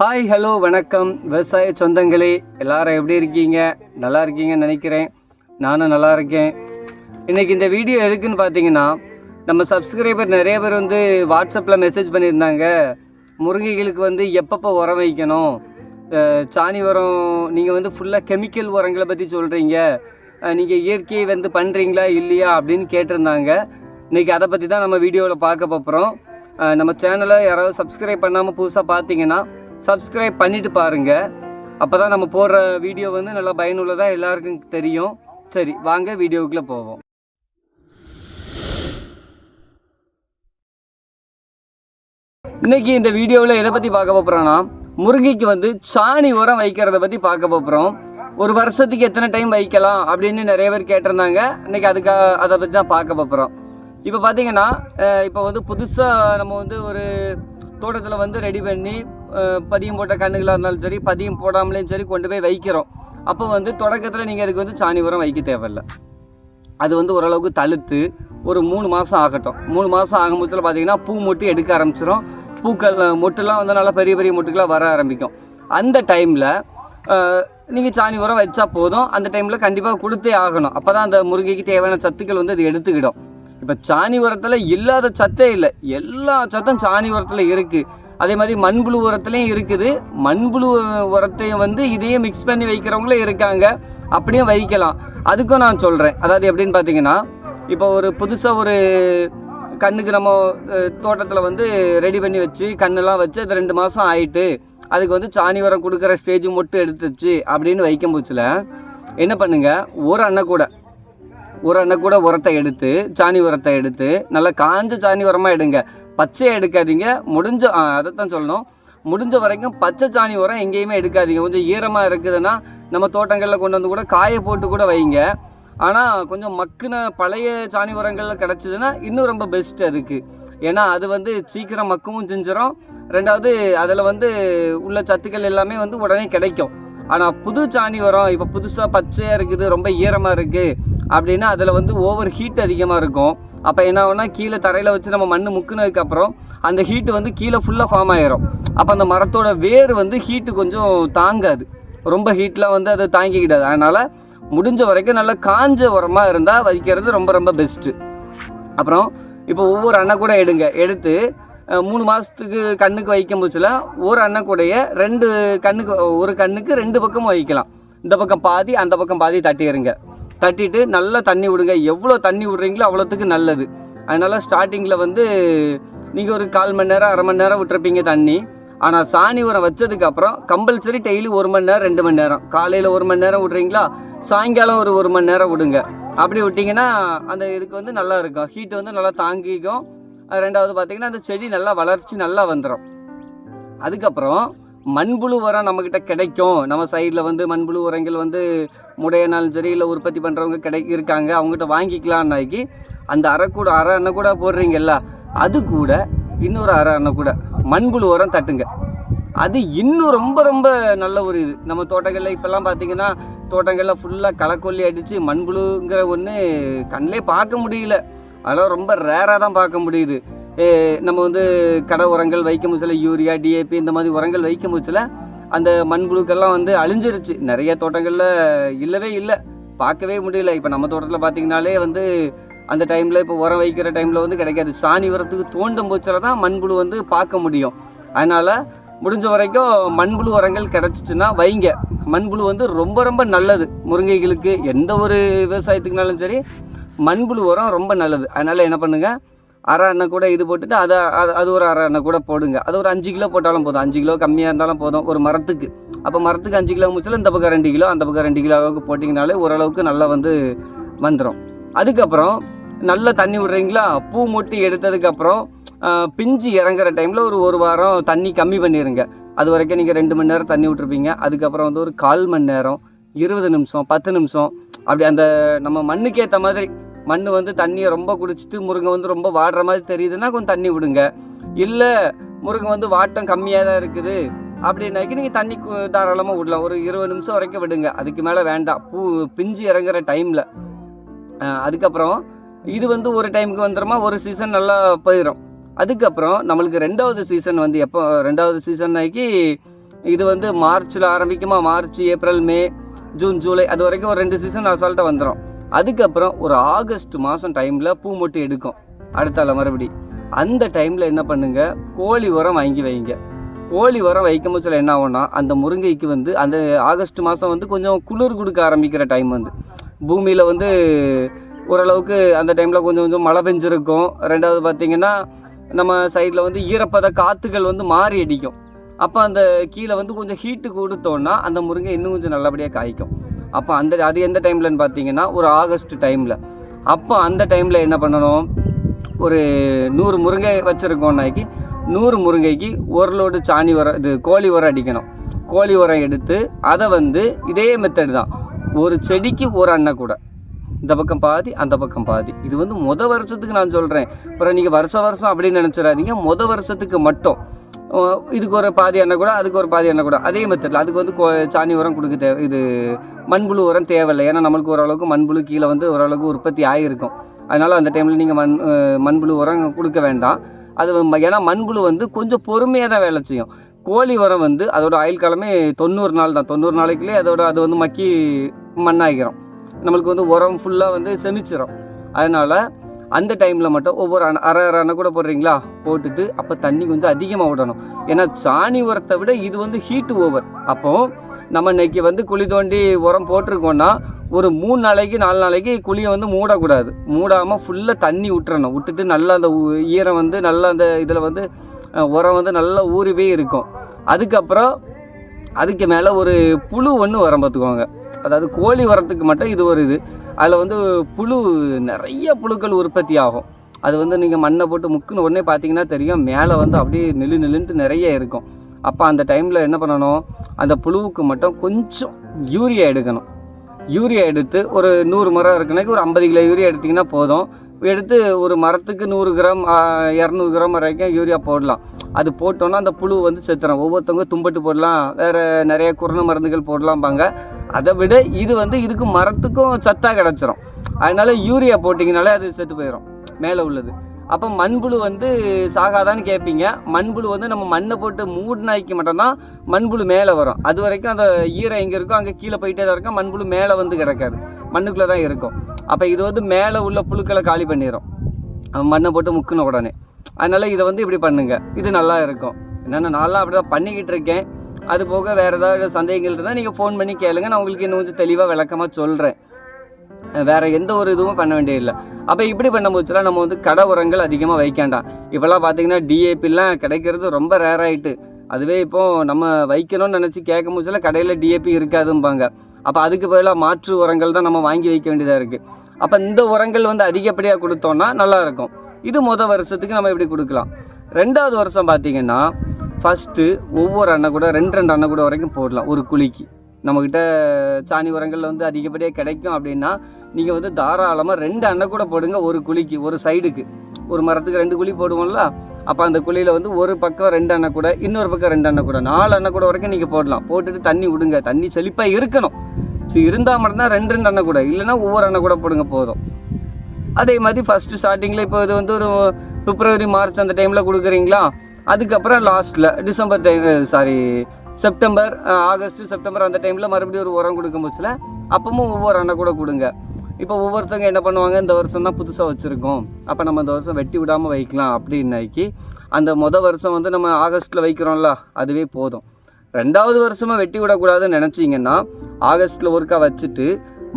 Hi hello வணக்கம். விவசாய சொந்தங்களே எல்லாரும் எப்படி இருக்கீங்க? நல்லா இருக்கீங்கன்னு நினைக்கிறேன். நானும் நல்லா இருக்கேன். இன்றைக்கி இந்த வீடியோ எதுக்குன்னு பார்த்தீங்கன்னா நம்ம சப்ஸ்கிரைபர் நிறைய பேர் வந்து வாட்ஸ்அப்பில் மெசேஜ் பண்ணியிருந்தாங்க. முருங்கைகளுக்கு வந்து எப்பப்போ உரம் வைக்கணும்? சாணி உரம் நீங்கள் வந்து ஃபுல்லாக கெமிக்கல் உரங்களை பற்றி சொல்கிறீங்க நீங்கள் இயற்கையை வந்து பண்ணுறீங்களா இல்லையா அப்படின்னு கேட்டிருந்தாங்க. இன்றைக்கி அதை பற்றி தான் நம்ம வீடியோவில் பார்க்க போகிறோம் நம்ம சேனலை யாராவது சப்ஸ்கிரைப் பண்ணாமல் புதுசாக பார்த்தீங்கன்னா சப்ஸ்கிரைப் பண்ணிட்டு பாருங்கள் அப்போ தான் நம்ம போடுற வீடியோ வந்து நல்லா பயனுள்ளதாக எல்லாருக்கும் தெரியும். சரி வாங்க வீடியோவுக்குள்ளே போவோம். இன்னைக்கு இந்த வீடியோவில் எதை பற்றி பார்க்க போகிறோன்னா முருங்கைக்கு வந்து சாணி உரம் வைக்கிறத பற்றி பார்க்க போகிறோம் ஒரு வருஷத்துக்கு எத்தனை டைம் வைக்கலாம் அப்படின்னு நிறைய பேர் கேட்டிருந்தாங்க. இன்றைக்கி அதுக்கு அதை பற்றி தான் பார்க்க போகிறோம் இப்போ பார்த்தீங்கன்னா இப்போ வந்து புதுசாக நம்ம வந்து ஒரு தோட்டத்தில் வந்து ரெடி பண்ணி பதியம் போட்ட கண்ணுகளாக இருந்தாலும் சரி பதியம் போடாமலேயும் சரி கொண்டு போய் வைக்கிறோம். அப்போ வந்து தொடக்கத்தில் நீங்கள் அதுக்கு வந்து சாணி உரம் வைக்க தேவையில்லை. அது வந்து ஓரளவுக்கு தழுத்து ஒரு மூணு மாதம் ஆகட்டும். மூணு மாதம் ஆகும்போதில் பார்த்தீங்கன்னா பூ மொட்டு எடுக்க ஆரம்பிச்சிடும் பூக்கள் மொட்டுலாம் வந்து நல்லா பெரிய பெரிய மொட்டுக்களாக வர ஆரம்பிக்கும். அந்த டைமில் நீங்கள் சாணி உரம் வச்சா போதும். அந்த டைமில் கண்டிப்பாக கொடுத்தே ஆகணும். அப்போ தான் அந்த முருங்கைக்கு தேவையான சத்துக்கள் வந்து அது எடுத்துக்கிடும். இப்போ சாணி உரத்தில் இல்லாத சத்தே இல்லை. எல்லா சத்தும் சாணி உரத்தில் இருக்குது அதே மாதிரி மண்புழு உரத்துலேயும் இருக்குது. மண்புழு உரத்தையும் வந்து இதையும் மிக்ஸ் பண்ணி வைக்கிறவங்களும் இருக்காங்க. அப்படியும் வைக்கலாம். அதுக்கும் நான் சொல்கிறேன் அதாவது எப்படின்னு பார்த்தீங்கன்னா இப்போ ஒரு புதுசாக ஒரு கண்ணுக்கு நம்ம தோட்டத்தில் வந்து ரெடி பண்ணி வச்சு கண்ணெல்லாம் வச்சு அது ரெண்டு மாதம் ஆயிட்டு அதுக்கு வந்து சாணி உரம் கொடுக்குற ஸ்டேஜ் மட்டும் எடுத்துச்சு அப்படின்னு வைக்கும் போச்சில் என்ன பண்ணுங்கள் ஒரு அண்ணன் கூட ஒரு அண்ணன் கூட உரத்தை எடுத்து சாணி உரத்தை எடுத்து நல்லா காஞ்ச சாணி உரமாக எடுங்க. பச்சையை எடுக்காதீங்க. முடிஞ்ச அதைத்தான் சொல்லணும். முடிஞ்ச வரைக்கும் பச்சை சாணி உரம் எங்கேயுமே எடுக்காதீங்க. கொஞ்சம் ஈரமாக இருக்குதுன்னா நம்ம தோட்டங்களில் கொண்டு வந்து கூட காய போட்டு கூட வைங்க. ஆனால் கொஞ்சம் மக்குன பழைய சாணி உரங்கள் கிடச்சிதுன்னா இன்னும் ரொம்ப பெஸ்ட் அதுக்கு. ஏன்னா அது வந்து சீக்கிரம் மக்கவும் செஞ்சிடும் ரெண்டாவது அதில் வந்து உள்ள சத்துக்கள் எல்லாமே வந்து உடனே கிடைக்கும். ஆனால் புது சாணி உரம் இப்போ புதுசாக பச்சையாக இருக்குது ரொம்ப ஈரமாக இருக்குது அப்படின்னா அதில் வந்து ஓவர் ஹீட் அதிகமாக இருக்கும். அப்போ என்ன ஆகும்னா கீழே தரையில் வச்சு நம்ம மண் முக்குனதுக்கப்புறம் அந்த ஹீட்டு வந்து கீழே ஃபுல்லாக ஃபார்ம் ஆயிரும். அப்போ அந்த மரத்தோட வேர் வந்து ஹீட்டு கொஞ்சம் தாங்காது. ரொம்ப ஹீட்லாம் வந்து அதை தாங்கிக்கிடாது. அதனால் முடிஞ்ச வரைக்கும் நல்லா காஞ்ச உரமாக இருந்தால் வைக்கிறது ரொம்ப ரொம்ப பெஸ்ட்டு அப்புறம் இப்போ ஒவ்வொரு அண்ணன் கூட எடுங்க. எடுத்து மூணு மாதத்துக்கு கண்ணுக்கு வைக்கும் போச்சுல ஒரு அண்ணன் கூடைய ரெண்டு கண்ணுக்கு ஒரு கண்ணுக்கு ரெண்டு பக்கமும் வைக்கலாம். இந்த பக்கம் பாதி அந்த பக்கம் பாதி தட்டிடுங்க தட்டிட்டு நல்லா தண்ணி விடுங்க. எவ்வளோ தண்ணி விடுறீங்களோ அவ்வளோத்துக்கு நல்லது. அதனால் ஸ்டார்டிங்கில் வந்து நீங்கள் ஒரு கால் மணி நேரம் அரை மணி நேரம் விட்டுருப்பீங்க தண்ணி. ஆனால் சாணி உரம் வச்சதுக்கப்புறம் கம்பல்சரி டெய்லி ஒரு மணி நேரம் ரெண்டு மணி நேரம். காலையில் ஒரு மணி நேரம் விட்றீங்களா? சாயங்காலம் ஒரு ஒரு மணி நேரம் விடுங்க. அப்படி விட்டிங்கன்னா அந்த இதுக்கு வந்து நல்லா இருக்கும். ஹீட் வந்து நல்லா தாங்கிக்கும். ரெண்டாவது பார்த்தீங்கன்னா அந்த செடி நல்லா வளர்ச்சி நல்லா வந்துடும் அதுக்கப்புறம் மண்புழு உரம் நம்மக்கிட்ட கிடைக்கும். நம்ம சைடில் வந்து மண்புழு உரங்கள் வந்து முடையனாலும் சரி இல்லை உற்பத்தி பண்ணுறவங்க கிடை இருக்காங்க. அவங்ககிட்ட வாங்கிக்கலான்னாக்கி அந்த அரை கூட அரை அண்ணை கூட போடுறீங்கல்ல அது கூட இன்னொரு அரை அண்ணை கூட மண்புழு உரம் தட்டுங்க. அது இன்னும் ரொம்ப ரொம்ப நல்ல ஒரு இது. நம்ம தோட்டங்களில் இப்போல்லாம் பார்த்தீங்கன்னா தோட்டங்களில் ஃபுல்லாக களைக்கொல்லி அடித்து மண்புழுங்கிற ஒன்று கண்ணிலே பார்க்க முடியல. அதெல்லாம் ரொம்ப ரேராக தான் பார்க்க முடியுது. நம்ம வந்து கடை உரங்கள் வைக்கும் போச்சில் யூரியா டிஏபி இந்த மாதிரி உரங்கள் வைக்கும் போச்சில் அந்த மண்புழுக்கெல்லாம் வந்து அழிஞ்சிருச்சு. நிறைய தோட்டங்களில் இல்லவே இல்லை. பார்க்கவே முடியல. இப்போ நம்ம தோட்டத்தில் பார்த்திங்கனாலே வந்து அந்த டைமில் இப்போ உரம் வைக்கிற டைமில் வந்து கிடைக்காது. சாணி உரத்துக்கு தோண்டும் போச்சில் தான் மண்புழு வந்து பார்க்க முடியும். அதனால் முடிஞ்ச வரைக்கும் மண்புழு உரங்கள் கிடச்சிச்சுன்னா வைங்க. மண்புழு வந்து ரொம்ப ரொம்ப நல்லது. முருங்கைகளுக்கு எந்த ஒரு விவசாயத்துக்குனாலும் சரி மண்புழு உரம் ரொம்ப நல்லது. அதனால் என்ன பண்ணுங்கள் அரை எண்ணெய் கூட இது போட்டுட்டு அதை அது அது ஒரு அரை எண்ணெய் கூட போடுங்க. அது ஒரு அஞ்சு கிலோ போட்டாலும் போதும். அஞ்சு கிலோ கம்மியாக இருந்தாலும் போதும். ஒரு மரத்துக்கு. அப்போ மரத்துக்கு அஞ்சு கிலோ முச்சில் இந்த பக்கம் ரெண்டு கிலோ அந்த பக்கம் ரெண்டு கிலோ அளவுக்கு போட்டிங்கனாலே ஓரளவுக்கு நல்லா வந்து வந்துடும் அதுக்கப்புறம் நல்லா தண்ணி விடுறீங்களா? பூ மொட்டி எடுத்ததுக்கப்புறம் பிஞ்சு இறங்குற டைமில் ஒரு ஒரு வாரம் தண்ணி கம்மி பண்ணிடுங்க அது வரைக்கும் நீங்கள் ரெண்டு மணி நேரம் தண்ணி விட்டுருப்பீங்க. அதுக்கப்புறம் வந்து ஒரு கால் மணி நேரம் இருபது நிமிஷம் பத்து நிமிஷம் அப்படி அந்த நம்ம மண்ணுக்கு ஏற்ற மாதிரி மண் வந்து தண்ணியை ரொம்ப குடிச்சிட்டு முருங்கை வந்து ரொம்ப வாடுற மாதிரி தெரியுதுன்னா கொஞ்சம் தண்ணி விடுங்க. இல்லை முருங்கை வந்து வாட்டம் கம்மியாக தான் இருக்குது. அப்படின்னாக்கி நீங்கள் தண்ணி தாராளமாக விடலாம். ஒரு இருபது நிமிஷம் வரைக்கும் விடுங்க. அதுக்கு மேலே வேண்டாம். பூ பிஞ்சு இறங்குற டைமில் அதுக்கப்புறம் இது வந்து ஒரு டைமுக்கு வந்துடுமா ஒரு சீசன் நல்லா போயிடும் அதுக்கப்புறம் நம்மளுக்கு ரெண்டாவது சீசன் வந்து எப்போ ரெண்டாவது சீசன் இது வந்து மார்ச்சில் ஆரம்பிக்குமா? March April May June July அது வரைக்கும் ஒரு ரெண்டு சீசன் அசால்ட்டாக வந்துடும் அதுக்கப்புறம் ஒரு ஆகஸ்ட் மாதம் டைமில் பூ மட்டும் எடுக்கும். அடுத்தால மறுபடி. அந்த டைமில் என்ன பண்ணுங்க? கோழி உரம் வாங்கி வைங்க. கோழி உரம் வைக்கும் போச்சுல என்ன ஆகும்னா அந்த முருங்கைக்கு வந்து அந்த ஆகஸ்ட் மாதம் வந்து கொஞ்சம் குளிர் கொடுக்க ஆரம்பிக்கிற டைம் வந்து. பூமியில் வந்து ஓரளவுக்கு அந்த டைமில் கொஞ்சம் கொஞ்சம் மழை பெஞ்சிருக்கும். ரெண்டாவது பார்த்திங்கன்னா நம்ம சைடில் வந்து ஈரப்பத காற்றுகள் வந்து மாறி அடிக்கும். அப்போ அந்த கீழே வந்து கொஞ்சம் ஹீட்டு கொடுத்தோன்னா அந்த முருங்கை இன்னும் கொஞ்சம் நல்லபடியாக காய்க்கும். அப்போ அந்த அது எந்த டைம்லன்னு பார்த்தீங்கன்னா ஒரு ஆகஸ்ட் டைமில் அப்போ அந்த டைமில் என்ன பண்ணணும்? ஒரு நூறு முருங்கை வச்சுருக்கோம்னாக்கி நூறு முருங்கைக்கு ஒரு லோடு சாணி உரம் இது கோழி உரம் அடிக்கணும். கோழி உரம் எடுத்து அதை வந்து இதே மெத்தட் தான். ஒரு செடிக்கு ஒரு அன்னை கூட. இந்த பக்கம் பாதி அந்த பக்கம் பாதி. இது வந்து முத வருஷத்துக்கு நான் சொல்கிறேன் அப்புறம் நீங்கள் வருஷ வருஷம் அப்படின்னு நினச்சிடாதீங்க. முத வருஷத்துக்கு மட்டும். இதுக்கு ஒரு பாதி எண்ணெய் கூட அதுக்கு ஒரு பாதி எண்ணெய் கூட. அதே மெத்தடில் அதுக்கு வந்து கோ- சாணி உரம் கொடுக்க தேவை இது மண்புழு உரம் தேவையில்லை. ஏன்னா நம்மளுக்கு ஓரளவுக்கு மண்புழு கீழே வந்து ஓரளவுக்கு உற்பத்தி ஆகியிருக்கும் அதனால் அந்த டைமில் நீங்கள் மண் மண்புழு உரம் கொடுக்க வேண்டாம். அது ம- ஏன்னா மண்புழு வந்து கொஞ்சம் பொறுமையாக தான் வேலை செய்யும். கோழி உரம் வந்து அதோட ஆயுள் காலமே தொண்ணூறு நாள் தான். தொண்ணூறு நாளைக்குள்ளே அதோட அது வந்து மக்கி மண்ணாகிரும் நம்மளுக்கு வந்து உரம் ஃபுல்லாக வந்து செமிச்சிடும் அதனால் அந்த டைமில் மட்டும் ஒவ்வொரு அணை அரை அரை அணை கூட போடுறீங்களா? போட்டுட்டு அப்போ தண்ணி கொஞ்சம் அதிகமாக விடணும். ஏன்னா சாணி உரத்தை விட இது வந்து ஹீட்டு ஓவர் அப்போது நம்ம இன்னைக்கு வந்து குழி தோண்டி உரம் போட்டிருக்கோன்னா ஒரு மூணு நாளைக்கு நாலு நாளைக்கு குழியை வந்து மூடக்கூடாது. மூடாமல் ஃபுல்லாக தண்ணி விட்டுறணும். விட்டுட்டு நல்லா அந்த ஈரம் வந்து நல்லா அந்த இதில் வந்து உரம் வந்து நல்லா ஊறி போய் இருக்கும். அதுக்கப்புறம் அதுக்கு மேலே ஒரு புழு ஒன்று உரம் பார்த்துக்கோங்க அதாவது கோழி வரத்துக்கு மட்டும் இது ஒரு இது. அதில் வந்து புழு நிறைய புழுக்கள் உற்பத்தி ஆகும். அது வந்து நீங்கள் மண்ணை போட்டு முக்குன்னு உடனே பார்த்தீங்கன்னா தெரியும். மேலே வந்து அப்படியே நெல்லு நெல்லுன்ட்டு நிறைய இருக்கும். அப்போ அந்த டைமில் என்ன பண்ணணும்? அந்த புழுவுக்கு மட்டும் கொஞ்சம் யூரியா எடுக்கணும். யூரியா எடுத்து ஒரு நூறு மரம் இருக்குனாக்கி ஒரு ஐம்பது கிலோ யூரியா எடுத்திங்கன்னா போதும். எடுத்து ஒரு மரத்துக்கு நூறு கிராம் இரநூறு கிராம் வரைக்கும் யூரியா போடலாம். அது போட்டோன்னா அந்த புழு வந்து செத்துறோம் ஒவ்வொருத்தவங்க தும்பட்டு போடலாம். வேறு நிறைய குருண மருந்துகள் போடலாம்பாங்க. அதை விட இது வந்து இதுக்கு மரத்துக்கும் சத்தாக கிடச்சிரும். அதனால யூரியா போட்டிங்கனாலே அது செத்து போயிடும் மேலே உள்ளது. அப்போ மண்புழு வந்து சாகாதான்னு கேட்பீங்க மண்புழு வந்து நம்ம மண்ணை போட்டு மூடினாய்க்கு மட்டும்தான் மண்புழு மேலே வரும். அது வரைக்கும் அந்த ஈரம் எங்கே இருக்கோ அங்கே கீழே போயிட்டே தான் இருக்கும். மண்புழு மேலே வந்து கிடக்காது. மண்ணுக்குள்ளே தான் இருக்கும். அப்போ இது வந்து மேலே உள்ள புழுக்களை காலி பண்ணிடும் மண்ணை போட்டு முக்குன உடனே. அதனால் இதை வந்து இப்படி பண்ணுங்கள் இது நல்லா இருக்கும். என்னென்ன நான்லாம் அப்படி தான் பண்ணிக்கிட்டு இருக்கேன். அது போக வேறு ஏதாவது சந்தேகங்கள் இருந்தால் நீங்கள் ஃபோன் பண்ணி கேளுங்க. நான் உங்களுக்கு இன்னும் கொஞ்சம் தெளிவாக விளக்கமாக சொல்கிறேன் வேறு எந்த ஒரு இதுவும் பண்ண வேண்டியதில்லை. அப்போ இப்படி பண்ணும்போதுலாம் நம்ம வந்து கடை உரங்கள் அதிகமாக வைக்காண்டாம். இப்போல்லாம் பார்த்தீங்கன்னா டிஏபிலாம் கிடைக்கிறது ரொம்ப ரேர் அதுவே இப்போது நம்ம வைக்கணும்னு நினச்சி கேட்கும் போதுல கடையில் டிஏபி இருக்காதும்பாங்க. அப்போ அதுக்கு பதிலாக மாற்று உரங்கள் தான் நம்ம வாங்கி வைக்க வேண்டியதாக இருக்குது அப்போ இந்த உரங்கள் வந்து அதிகப்படியாக கொடுத்தோன்னா நல்லாயிருக்கும் இது முத வருஷத்துக்கு நம்ம இப்படி கொடுக்கலாம். ரெண்டாவது வருஷம் பார்த்தீங்கன்னா ஃபஸ்ட்டு ஒவ்வொரு அண்ணன் கூட ரெண்டு ரெண்டு அண்ணன் கூட வரைக்கும் போடலாம் ஒரு குழிக்கு. நம்மக்கிட்ட சாணி உரங்கள் வந்து அதிகப்படியாக கிடைக்கும் அப்படின்னா நீங்கள் வந்து தாராளமாக ரெண்டு அண்ணை கூட போடுங்க ஒரு குழிக்கு ஒரு சைடுக்கு. ஒரு மரத்துக்கு ரெண்டு குழி போடுவோம்ல அப்போ அந்த குழியில் வந்து ஒரு பக்கம் ரெண்டு அண்ணை கூட இன்னொரு பக்கம் ரெண்டு அண்ணை கூட நாலு அண்ணன் கூட வரைக்கும் நீங்கள் போடலாம். போட்டுட்டு தண்ணி விடுங்க தண்ணி செழிப்பாக இருக்கணும். சரி இருந்தால் மட்டும்தான் ரெண்டு ரெண்டு அண்ணை கூட இல்லைன்னா ஒவ்வொரு அண்ணை கூட போடுங்க போதும். அதே மாதிரி ஃபஸ்ட்டு ஸ்டார்டிங்கில் இப்போ இது வந்து ஒரு பிப்ரவரி மார்ச் அந்த டைமில் கொடுக்குறீங்களா? அதுக்கப்புறம் லாஸ்ட்டில் December time sorry September August September அந்த டைமில் மறுபடியும் ஒரு உரம் கொடுக்கும் பட்சத்தில் அப்பவும் ஒவ்வொரு அண்ணை கூட கொடுங்க. இப்போ ஒவ்வொருத்தவங்க என்ன பண்ணுவாங்க இந்த வருஷம் தான் புதுசாக வச்சுருக்கோம். அப்போ நம்ம இந்த வருஷம் வெட்டி விடாமல் வைக்கலாம் அப்படின்னாக்கி அந்த மொதல் வருஷம் வந்து நம்ம ஆகஸ்ட்டில் வைக்கிறோம்ல அதுவே போதும். ரெண்டாவது வருஷமாக வெட்டி விடக்கூடாதுன்னு நினச்சிங்கன்னா ஆகஸ்ட்டில் ஒருக்கா வச்சுட்டு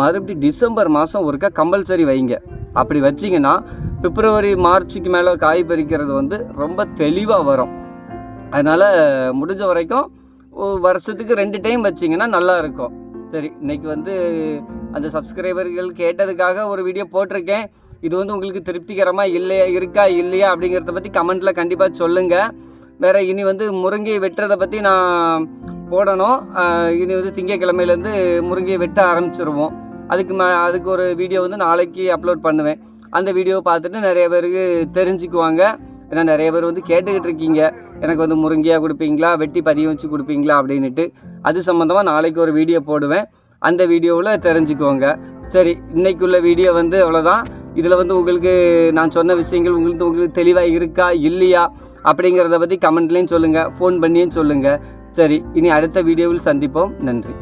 மறுபடியும் டிசம்பர் மாதம் ஒருக்கா கம்பல்சரி வைங்க. அப்படி வச்சிங்கன்னா பிப்ரவரி மார்ச்சுக்கு மேலே காய் பறிக்கிறது வந்து ரொம்ப தெளிவாக வரும். அதனால் முடிஞ்ச வரைக்கும் வருஷத்துக்கு ரெண்டு டைம் வச்சிங்கன்னா நல்லாயிருக்கும். சரி இன்னைக்கு வந்து அந்த சப்ஸ்கிரைபர்கள் கேட்டதுக்காக ஒரு வீடியோ போட்டிருக்கேன். இது வந்து உங்களுக்கு திருப்திகரமாக இல்லையா இருக்கா இல்லையா அப்படிங்கிறத பற்றி கமெண்ட்டில் கண்டிப்பாக சொல்லுங்கள் வேறு இனி வந்து முருங்கையை வெட்டுறதை பற்றி நான் போடணும். இனி வந்து திங்கக்கிழமையிலேருந்து முருங்கையை வெட்ட ஆரம்பிச்சிருவோம். அதுக்கு மே அதுக்கு ஒரு வீடியோ வந்து நாளைக்கு அப்லோட் பண்ணுவேன். அந்த வீடியோவை பார்த்துட்டு நிறைய பேருக்கு தெரிஞ்சுக்குவாங்க. ஏன்னா நிறைய பேர் வந்து கேட்டுக்கிட்டு இருக்கீங்க எனக்கு வந்து முருங்கையாக கொடுப்பீங்களா? வெட்டி பதியம் வச்சு கொடுப்பீங்களா? அப்படின்ட்டு அது சம்மந்தமாக நாளைக்கு ஒரு வீடியோ போடுவேன். அந்த வீடியோவில் தெரிஞ்சுக்கோங்க. சரி இன்றைக்குள்ள வீடியோ வந்து அவ்வளோதான் இதில் வந்து உங்களுக்கு நான் சொன்ன விஷயங்கள் உங்களுக்கு உங்களுக்கு தெளிவாக இருக்கா? இல்லையா? அப்படிங்கிறத பற்றி கமெண்ட்லேயும் சொல்லுங்கள் ஃபோன் பண்ணியும் சொல்லுங்கள் சரி இனி அடுத்த வீடியோவில் சந்திப்போம். நன்றி.